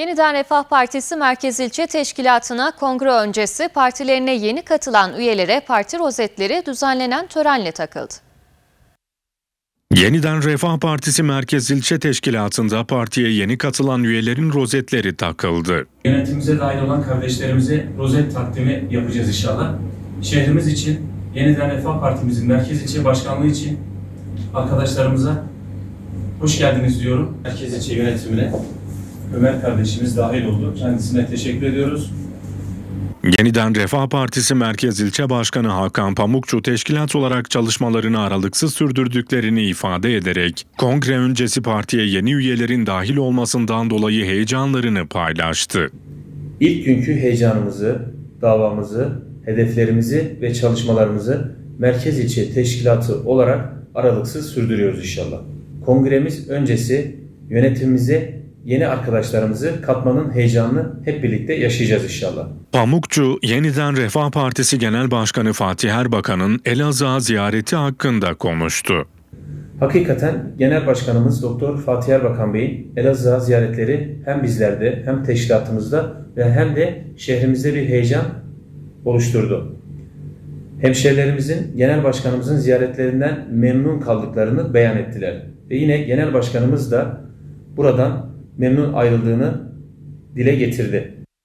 Yeniden Refah Partisi Merkez İlçe Teşkilatı'na kongre öncesi partilerine yeni katılan üyelere parti rozetleri düzenlenen törenle takıldı. Yeniden Refah Partisi Merkez İlçe Teşkilatı'nda partiye yeni katılan üyelerin rozetleri takıldı. Yönetimimize dahil olan kardeşlerimize rozet takdimi yapacağız inşallah. Şehrimiz için, Yeniden Refah Partimizin Merkez İlçe Başkanlığı için arkadaşlarımıza hoş geldiniz diyorum. Merkez İlçe yönetimine Ömer kardeşimiz dahil oldu. Kendisine teşekkür ediyoruz. Yeniden Refah Partisi Merkez İlçe Başkanı Hakan Pamukçu teşkilat olarak çalışmalarını aralıksız sürdürdüklerini ifade ederek kongre öncesi partiye yeni üyelerin dahil olmasından dolayı heyecanlarını paylaştı. İlk günkü heyecanımızı, davamızı, hedeflerimizi ve çalışmalarımızı Merkez İlçe Teşkilatı olarak aralıksız sürdürüyoruz inşallah. Kongremiz öncesi yönetimimize yeni arkadaşlarımızı katmanın heyecanını hep birlikte yaşayacağız inşallah. Pamukçu, Yeniden Refah Partisi Genel Başkanı Fatih Erbakan'ın Elazığ ziyareti hakkında konuştu. Hakikaten Genel Başkanımız Doktor Fatih Erbakan Bey'in Elazığ ziyaretleri hem bizlerde hem teşkilatımızda ve hem de şehrimizde bir heyecan oluşturdu. Hemşehrilerimizin Genel Başkanımızın ziyaretlerinden memnun kaldıklarını beyan ettiler. Ve yine Genel Başkanımız da buradan memnun ayrıldığını dile getirdi.